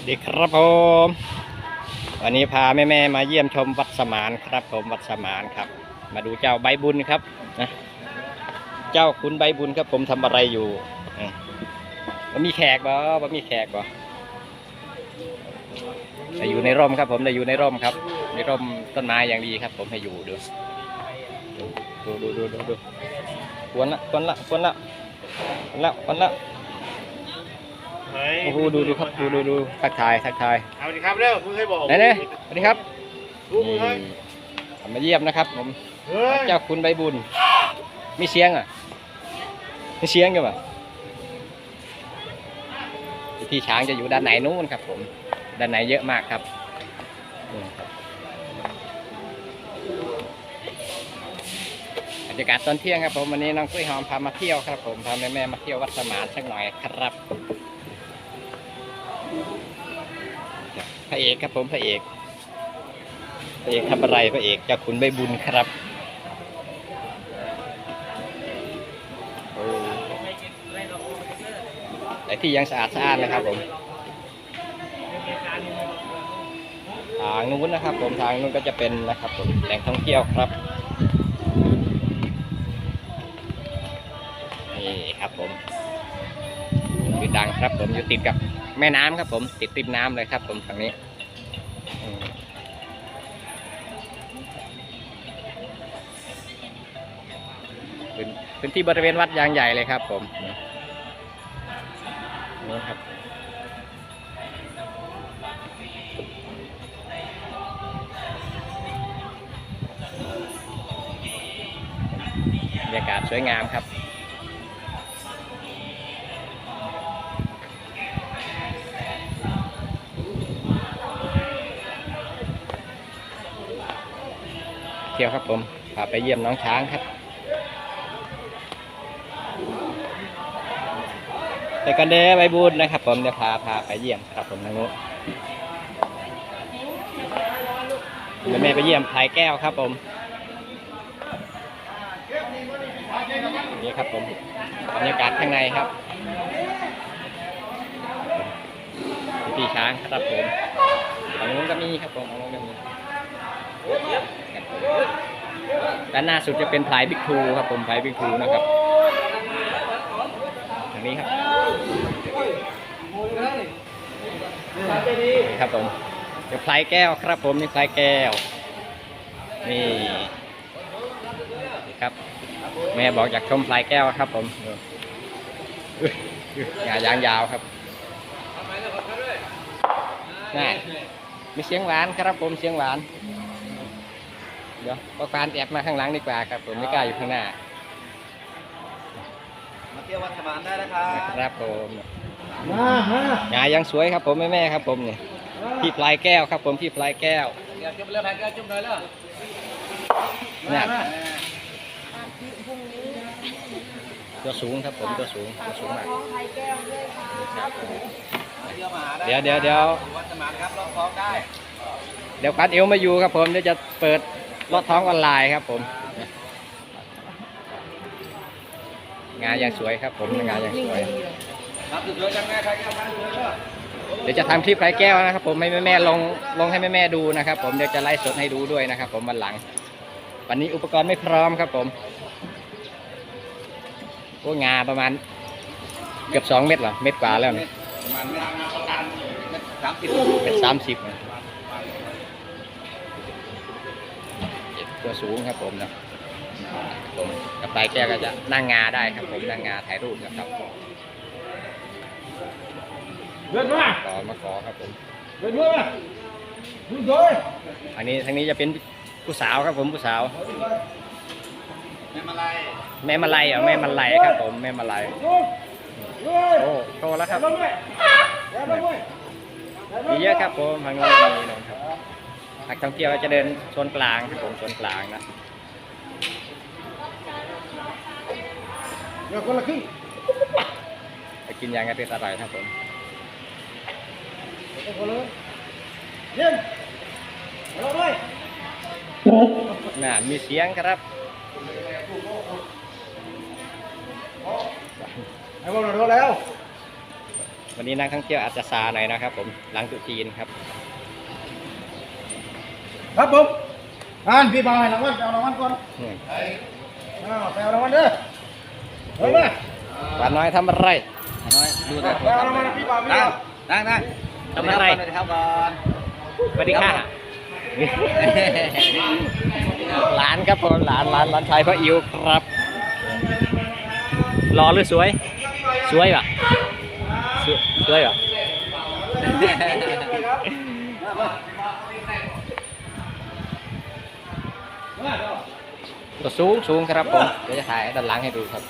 วัสดีครับผม วันนี้พาแม่ๆมาเยี่ยมชมวัดสมานครับ ผมวัดสมานครับ มาดูเจ้าใบบุญครับนะเจ้าคุณใบบุญครับ ผมทำอะไรอยู่ว่ามีแขกบ่ว่ามีแขกบ่แต่อยู่ในร่มครับ ผมแต่อยู่ในร่มครับ ในร่มต้นไม้อย่างดีครับ ผมให้อยู่ดูดูดูดูดูดูควนละควนละควนละควนละควนละ โอ้โหดูดูครับดูดูดูทักทายทักทายเอาดิครับเร็วมึงเคยบอกไหนเนี่ยสวัสดีครับดูมึงเฮ้ยนี่มาเยี่ยมนะครับผมเฮ้ยเจ้าคุณใบบุญมีเสียงอะมีเสียงกันปะพี่ช้างจะอยู่ด้านไหนนู้นครับ ผมด้านไหนเยอะมากครับนี่ครับบรรยากาศตอนเที่ยงครับผมวันนี้น้องกล้วยหอมพามาเที่ยวครับ ผมพาแม่ๆมาเที่ยววัดสมานสักหน่อยครับ พระเอกครับผมพระเอกพระเอกทำอะไรพระเอกเจ้าขุนใบบุญครับแต่ที่ยังสะอาดสะอาดนะครับผมทางนู้นนะครับ ผมทางนู้นก็จะเป็นนะครับผมแหล่งท่องเที่ยวครับ ดังครับ ผมอยู่ติดกับแม่น้ำครับผมติดติดน้ำเลยครับ ผมทางนี้อืมพื้นพื้นที่บริเวณวัดยางใหญ่เลยครับ ผมนี่ครับบรรยากาศสวยงามครับ ที่ยวครับผมพาไปเยี่ยมน้องช้างครับไปกันเด้ใบบุญนะครับ ผมเดี๋ยวพาพาไปเยี่ยมครับผมทางโน้นเดี๋ยวแม่ไปเยี่ยมพายแก้วครับผมนี่ครับผมบรรยากาศข้างในครับพี่ช้างครับผมทางนู้นก็มีครับผมทางนู้นก็มี ด้านหน้าสุดจะเป็นพลายบิ๊กทูครับผมพลายบิ๊กทูนะครับทางนี้ครับนี่ครับผมเดี๋ยวพลายแก้วครับผมนี่พลายแก้ว นี่นี่ครับ แม่บอกอยากชมพลายแก้วครับผมยงายางยาวครับน่ามีเสียงหวานครับผมเสียงหวาน ดี๋ยวประการแอบมาข้างหลังดีกว่าครับ ผมไม่กล้าอยู่ข้างหน้า มาเที่ยววัดสมานได้นะครับนะครับผมมาฮะงานยังสวยครับผมแม่แม่ๆครับ ผมเนี่ยพี่ปลายแก้วครับ ผมพี่ปลายแก้วเดี๋ยวจุ่มเรือแพนเรือจุ่มเลยเลยเนี่ยตัวสูงครับผมตัวสูงตัวสูงมากครับผมเที่ยวมาหาได้เดี๋ยวเดี๋ยวเดี๋ยววัดสมานครับลองท้องได้เดี๋ยวคัดเอวมาอยู่ครับผมเดี๋ยวจะเปิด รถท้องออนไลน์ครับผม งานยังสวยครับผมงานยังสวยรับสุดเลยจังแม่ใครก็ทำเลยเด้อเดี๋ยวจะทำคลิปไร้แก้วนะครับ ผมให้แม่ๆลงลงให้แม่ๆดูนะครับ ผมเดี๋ยวจะไลฟ์สดให้ดูด้วยนะครับ ผมวันหลัง วันนี้อุปกรณ์ไม่พร้อมครับผมพวกงาประมาณเกือบสองเม็ดเหรอเม็ดกว่าแล้วเนี่ยประมาณไม่ประมาณสามสิบเม็ดสามสิบ ตัวสูงครับผมนะผมกับปลายแก้วก็จะนั่งงาได้ครับผมนั่งงาถ่ายรูปนะครับเดินมาขอมาขอครับผมเดินมาดูเลยอันนี้ทางนี้จะเป็นผู้สาวครับผมผู้สาวแม่มาลายแม่มาลัยเหรอะแม่มาลัยครับผมแม่มาลัยดูเลยโอ้โตแล้วครับลงเลยแล้วลงเลยมีเยอะครับผมทางโน้นมีนนครับ นักท่องเที่ยวก็จะเดินโซนกลางครับผมโซนกลางนะเดี๋ยวคนละครึ่งไปกินยางกระเทียมอร่อยครับผมคนละเย็นลงเลยน่ามีเสียงครับไอ้พวกเราโดนแล้ว วันนี้นักท่องเที่ยวอาจจะซาหน่อยนะครับผมหลังตรุษจีนครับ ครับผมอ่านพี่บอยรางวัลไปเอารางวัลก่อนนี่อ้าวไปเอารางวัลเด้อเฮ้ยมาหวานน้อยทำอะไรน้อยดูแต่ไปเอารางวัลพี่บอยพี่บอยนั่งนั่งทำอะไรสวัสดีครับก่อนสวัสดีค่ะหลานครับผมหลานหลานหลานชายพ่ออิวครับรอหรือสวย สวยป่ะสวยสวยป่ะ ตัวสูงสูงครับผมเดี๋ยวจะถ่ายด้านหลังให้ดูครับ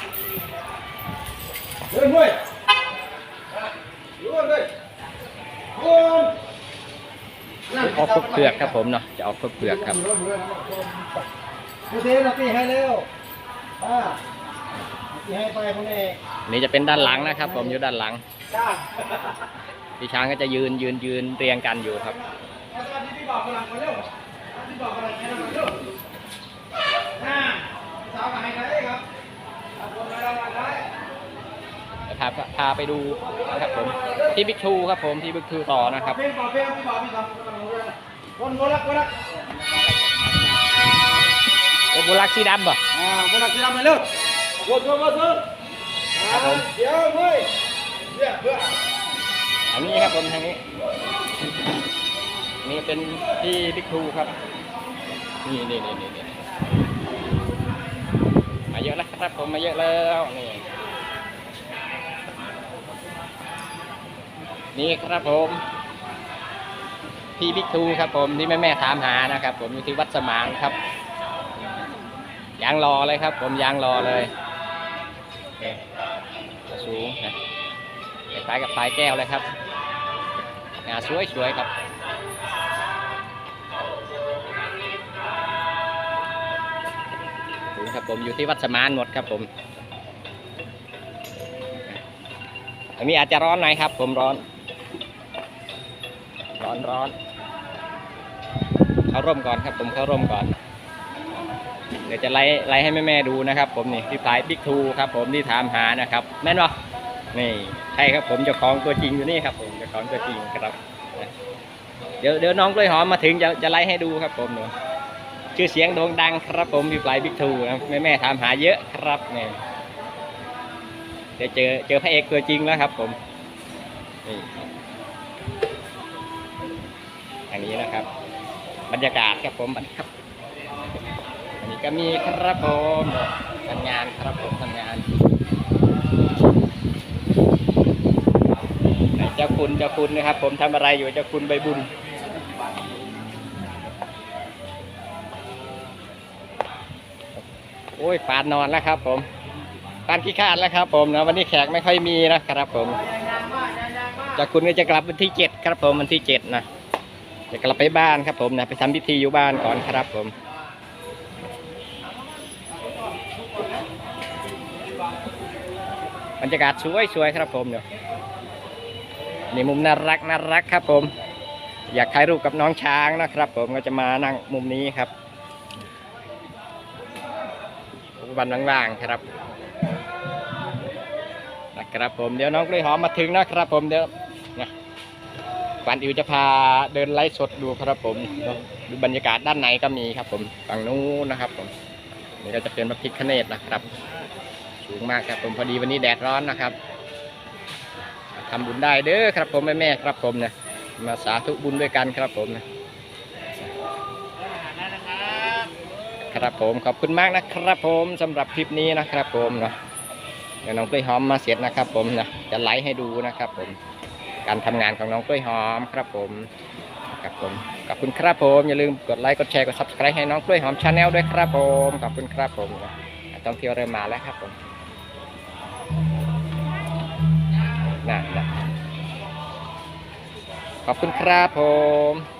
เฮ้ยเฮ้ยเฮ้ยเฮ้ยออกเปลือกครับผมเนาะจะออกเปลือกครับดูสิเราตีให้เร็วป้าตีให้ไปพวกนี้นี่จะเป็นด้านหลังนะครับ ผมอยู่ด้านหลังจ้าพี่ช้างก็จะยืนยืนยืนเรียงกันอยู่ครับ พาพาไปดูนะครับผมที่บิ๊กทูครับผมที่บิ๊กทูต่อนะครับบอกพี่พี่บอกบอกคนโบลักโบลักโบลักสีดำป่ะอ่าโบลักที่ทำไปเร็ววนวนวนวนเดี๋ยวเฮ้ยเดี๋ยวเพื่ออันนี้ครับผมทางนี้นี่เป็นที่บิ๊กทูครับ นี่นี่นี่นี่ มาเยอะแล้วครับผมมาเยอะแล้วนี่นี่ครับผมพี่บิ๊กทูครับผมที่แม่แม่ถามหานะครับ ผมอยู่ที่วัดสมานครับยางรอเลยครับ ผมยางรอเลยสูงนะคล้ายกับปลายแก้วเลยครับงาสวยๆครับ ครับผมอยู่ที่วัดสมานหมดครับผมอันนี้อาจจะร้อนหน่อยครับ ผมร้อน ร้อนร้อนเขาร่มก่อนครับ ผมเขาร่มก่อน เดี๋ยวจะไล่ไล่ให้แม่ๆดูนะครับ ผมนี่ที่ปลายบิ๊กทูครับผมที่ถามหานะครับ แม่นปะนี่ใช่ครับผมเจ้าของตัวจริงอยู่นี่ครับ ผมเจ้าของตัวจริงครับ เดี๋ยวเดี๋ยวน้องกล้วยหอมมาถึงจะจะไล่ให้ดูครับผมเดี๋ย ชื่อเสียงโด่งดังครับผมที่ปลายบิ๊กทูนะแม่แม่ถามหาเยอะครับเนี่ยเดี๋ยวเจอเจอพระเอกตัวจริงแล้วครับผมนี่อันนี้นะครับ บรรยากาศครับผมบัดครับอันนี้ก็มีครับผมทำงานครับผมทำงานไหนเจ้าคุณเจ้าคุณนะครับ ผมทำอะไรอยู่เจ้าคุณใบบุญ โอ้ยปานนอนแล้วครับ ผมปานขี้ขาดแล้วครับ ผมนะวันนี้แขกไม่ค่อยมีนะครับ ผมจ้าคุณก็จะกลับวันที่เจ็ดครับ ผมวันที่เจ็ดนะจะกลับไปบ้านครับ ผมนะไปทำพิธีอยู่บ้านก่อนครับ ผมบรรยากาศสวยสวยๆครับผมเดี๋ยวนี่มุมน่ารักน่ารักครับ ผม อยากถ่ายรูปกับน้องช้างนะครับ ผมก็จะมานั่งมุมนี้ครับ วันว่างๆครับนะครับผมเดี๋ยวน้องกล้วยหอมมาถึงนะครับ ผมเดี๋ยวนะก่อนอื่นจะพาเดินไลฟ์สดดูครับผมดูบรรยากาศด้านในก็มีครับ ผมฝั่งนู้นนะครับ ผมนี่ก็จะเป็นพระพิฆเนศนะครับ สูงมากครับผมพอดีวันนี้แดดร้อนนะครับทำบุญได้เด้อครับ ผมแม่แม่ๆครับผมนะมาสาธุบุญด้วยกันครับผมนะ ครับผมขอบคุณมากนะครับผมสำหรับคลิปนี้นะครับผมเนาะเดี๋ยวน้องกล้วยหอมมาเสร็จนะครับ ผมนะจะไลฟ์ให้ดูนะครับ ผม การทำงานของน้องกล้วยหอมครับผมครับผมขอบคุณครับผมอย่าลืมกดไลค์กดแชร์กด subscribe ให้น้องกล้วยหอมชาแนลด้วยครับผมขอบคุณครับผมนะต้องเที่ยวเริ่มมาแล้วครับผมน่ะนะขอบคุณครับผม